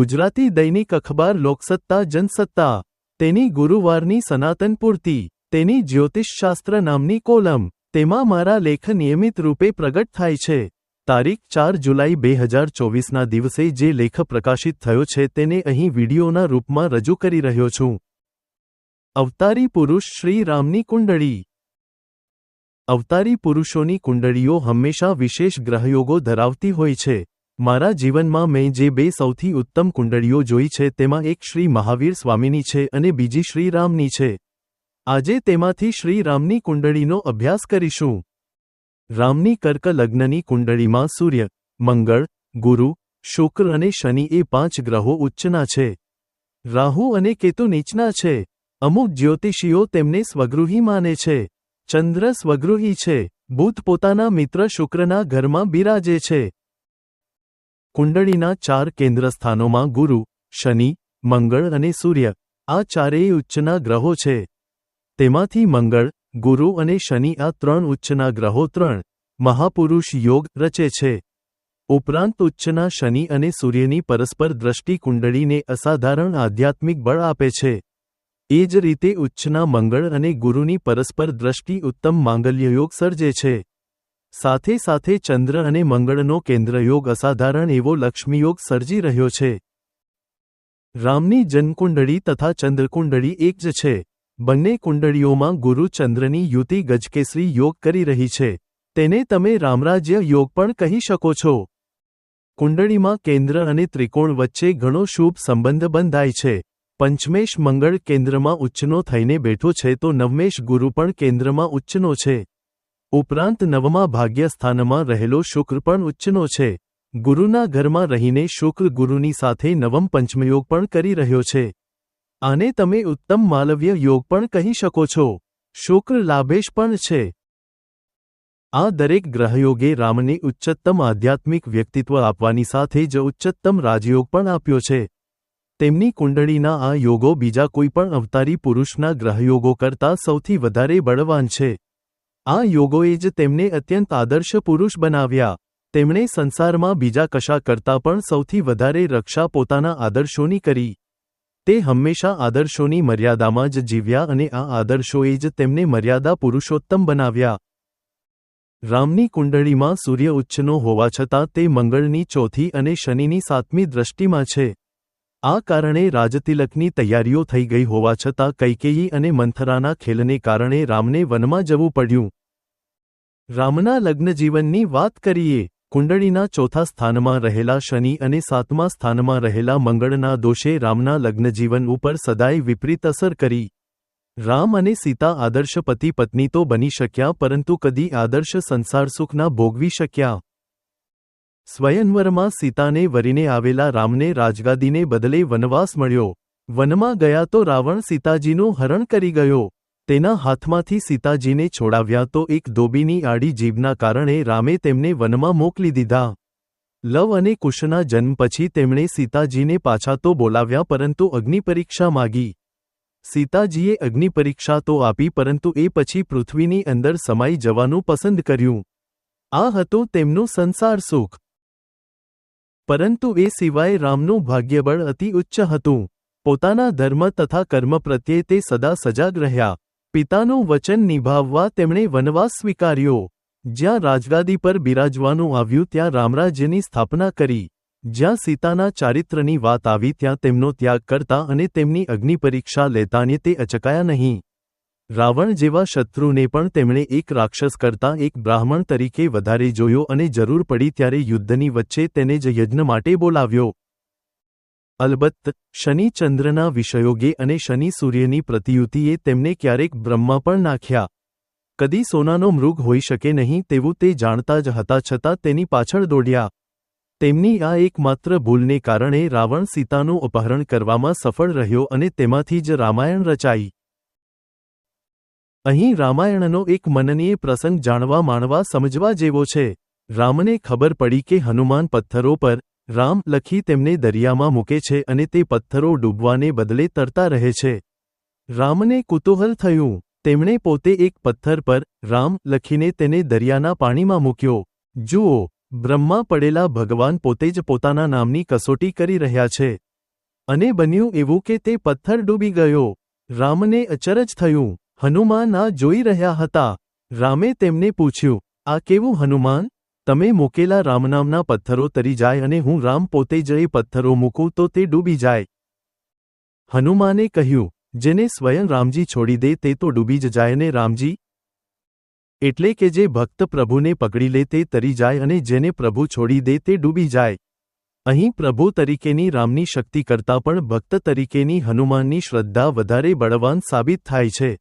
ગુજરાતી દૈનિક અખબાર લોકસત્તા, જનસત્તા, તેની ગુરુવારની સનાતન પૂર્તિ, તેની જ્યોતિષશાસ્ત્ર નામની કોલમ, તેમાં મારા લેખ નિયમિત રૂપે પ્રગટ થાય છે. તારીખ ચાર જુલાઈ બે હજાર ચોવીસના દિવસે જે લેખ પ્રકાશિત થયો છે તેને અહીં વિડીયોના રૂપમાં રજૂ કરી રહ્યો છું. અવતારી પુરુષ શ્રી રામની કુંડળી. અવતારી પુરુષોની કુંડળીઓ હંમેશા વિશેષ ગ્રહયોગો ધરાવતી હોય છે. મારા જીવનમાં મેં જે બે સૌથી ઉત્તમ કુંડળીઓ જોઈ છે તેમાં એક શ્રી મહાવીર સ્વામીની છે અને બીજી શ્રી રામની છે. આજે તેમાંથી શ્રી રામની કુંડળીનો અભ્યાસ કરીશું. રામની કર્ક લગ્નની કુંડળીમાં સૂર્ય, મંગળ, ગુરુ, શુક્ર અને શનિ એ પાંચ ગ્રહો ઉચ્ચના છે. રાહુ અને કેતુ નીચના છે. અમુક જ્યોતિષીઓ તેમને સ્વગૃહી માને છે. ચંદ્ર સ્વગૃહી છે. બુધ પોતાના મિત્ર શુક્રના ઘરમાં બિરાજે છે. કુંડળીના ચાર કેન્દ્રસ્થાનોમાં ગુરુ, શનિ, મંગળ અને સૂર્ય. આ ચારેય ઉચ્ચના ગ્રહો છે. તેમાંથી મંગળ, ગુરુ અને શનિ આ ત્રણ ઉચ્ચના ગ્રહો ત્રણ મહાપુરુષ યોગ રચે છે. ઉપરાંત ઉચ્ચના શનિ અને સૂર્યની પરસ્પર દ્રષ્ટિ કુંડળીને અસાધારણ આધ્યાત્મિક બળ આપે છે. એ જ રીતે ઉચ્ચના મંગળ અને ગુરુની પરસ્પર દ્રષ્ટિ ઉત્તમ માંગલ્ય યોગ સર્જે છે. સાથે સાથે ચંદ્ર અને મંગળનો કેન્દ્રયોગ અસાધારણ એવો લક્ષ્મીયોગ સર્જી રહ્યો છે. રામની જન્મકુંડળી તથા ચંદ્રકુંડળી એક જ છે. બંને કુંડળીઓમાં ગુરુ ચંદ્રની યુતિ ગજકેસરી યોગ કરી રહી છે. તેને તમે રામરાજ્ય યોગ પણ કહી શકો છો. કુંડળીમાં કેન્દ્ર અને ત્રિકોણ વચ્ચે ઘણો શુભ સંબંધ બંધાય છે. પંચમેશ મંગળ કેન્દ્રમાં ઉચ્ચનો થઈને બેઠો છે તો નવમેશ ગુરુ પણ કેન્દ્રમાં ઉચ્ચનો છે. ઉપરાંત નવમા ભાગ્યસ્થાનમાં રહેલો શુક્ર પણ ઉચ્ચનો છે. ગુરુના ઘરમાં રહીને શુક્ર ગુરુની સાથે નવમ પંચમયોગ પણ કરી રહ્યો છે. આને તમે ઉત્તમ માલવ્ય યોગ પણ કહી શકો છો. શુક્ર લાભેશ પણ છે. આ દરેક ગ્રહયોગે રામને ઉચ્ચતમ આધ્યાત્મિક વ્યક્તિત્વ આપવાની સાથે જ ઉચ્ચતમ રાજયોગ પણ આપ્યો છે. તેમની કુંડળીના આ યોગો બીજા કોઈ પણ અવતારી પુરુષના ગ્રહયોગો કરતાં સૌથી વધારે બળવાન છે. આ યોગોએ જ તેમને અત્યંત આદર્શ પુરુષ બનાવ્યા. તેમણે સંસારમાં બીજા કશા કરતાં પણ સૌથી વધારે રક્ષા પોતાના આદર્શોની કરી. તે હંમેશા આદર્શોની મર્યાદામાં જ જીવ્યા અને આ આદર્શોએ જ તેમને મર્યાદા પુરુષોત્તમ બનાવ્યા. રામની કુંડળીમાં સૂર્ય ઉચ્ચનો હોવા છતાં તે મંગળની ચોથી અને શનિની સાતમી દ્રષ્ટિમાં છે. આ કારણે રાજતિલકની તૈયારીઓ થઈ ગઈ હોવા છતાં કૈકેયી અને મંથરાના ખેલને કારણે રામને વનમાં જવું પડ્યું. રામના લગ્નજીવનની વાત કરીએ, કુંડળીના ચોથા સ્થાનમાં રહેલા શનિ અને સાતમા સ્થાનમાં રહેલા મંગળના દોષે રામના લગ્નજીવન ઉપર સદાય વિપરીત અસર કરી. રામ અને સીતા આદર્શ પતિ પત્ની તો બની શક્યા પરંતુ કદી આદર્શ સંસાર સુખના ભોગવી શક્યા. સ્વયંવરમાં સીતાને વરીને આવેલા રામને રાજગાદીને બદલે વનવાસ મળ્યો. વનમાં ગયા તો રાવણ સીતાજીનું હરણ કરી ગયો. તેના હાથમાંથી સીતાજીને છોડાવ્યા તો એક દોબીની આડી જીભના કારણે રામે તેમને વનમાં મોકલી દીધા. લવ અને કુશના જન્મ પછી તેમણે સીતાજીને પાછા તો બોલાવ્યા પરંતુ અગ્નિપરીક્ષા માગી. સીતાજીએ અગ્નિપરીક્ષા તો આપી પરંતુ એ પછી પૃથ્વીની અંદર સમાઈ જવાનું પસંદ કર્યું. આ હતું તેમનું સંસાર સુખ. પરંતુ એ સિવાય રામનું ભાગ્યબળ અતિ ઉચ્ચ હતું. પોતાના ધર્મ તથા કર્મ પ્રત્યે તે સદા સજાગ રહ્યા. પિતાનું વચન નિભાવવા તેમણે વનવાસ સ્વીકાર્યો. જ્યાં રાજગાદી પર બિરાજવાનું આવ્યું ત્યાં રામરાજ્યની સ્થાપના કરી. જ્યાં સીતાના ચારિત્રની વાત આવી ત્યાં તેમનો ત્યાગ કરતા અને તેમની અગ્નિપરીક્ષા લેતાને તે અચકાયા નહીં. રાવણ જેવા શત્રુને પણ તેમણે એક રાક્ષસ કરતાં એક બ્રાહ્મણ તરીકે વધારે જોયો અને જરૂર પડી ત્યારે યુદ્ધની વચ્ચે તેને જ યજ્ઞ માટે બોલાવ્યો. અલબત્ત, શનિ ચંદ્રના વિષયોગે અને શનિ સૂર્યની પ્રતિયુતિએ તેમને ક્યારેક બ્રહ્મા પણ નાખ્યા. કદી સોનાનો મૃગ હોઈ શકે નહીં તેવું તે જાણતા જ હતા છતાં તેની પાછળ દોડ્યા. તેમની આ એકમાત્ર ભૂલને કારણે રાવણ સીતાનું અપહરણ કરવામાં સફળ રહ્યો અને તેમાંથી જ રામાયણ રચાઈ. અહીં રામાયણનો એક મનનીય પ્રસંગ જાણવા માણવા સમજવા જેવો છે. રામને ખબર પડી કે હનુમાન પથ્થરો પર રામ લખી તેમને દરિયામાં મૂકે છે અને તે પથ્થરો ડૂબવાને બદલે તરતા રહે છે. રામને કુતૂહલ થયું. તેમણે પોતે એક પથ્થર પર રામ લખીને તેને દરિયાના પાણીમાં મૂક્યો. જુઓ, બ્રહ્મા પડેલા ભગવાન પોતે જ પોતાના નામની કસોટી કરી રહ્યા છે. અને બન્યું એવું કે તે પથ્થર ડૂબી ગયો. રામને અચરજ થયું. હનુમાન આ જોઈ રહ્યા હતા. રામે તેમને પૂછ્યું, આ કેવું હનુમાન? તમે મૂકેલા રામનામના પથ્થરો તરી જાય અને હું રામ પોતે જ એ પથ્થરો મૂકું તો તે ડૂબી જાય. હનુમાને કહ્યું, જેને સ્વયં રામજી છોડી દે તે તો ડૂબી જ જાય ને રામજી? એટલે કે જે ભક્ત પ્રભુને પકડી લે તે તરી જાય અને જેને પ્રભુ છોડી દે તે ડૂબી જાય. અહીં પ્રભુ તરીકેની રામની શક્તિ કરતાં પણ ભક્ત તરીકેની હનુમાનની શ્રદ્ધા વધારે બળવાન સાબિત થાય છે.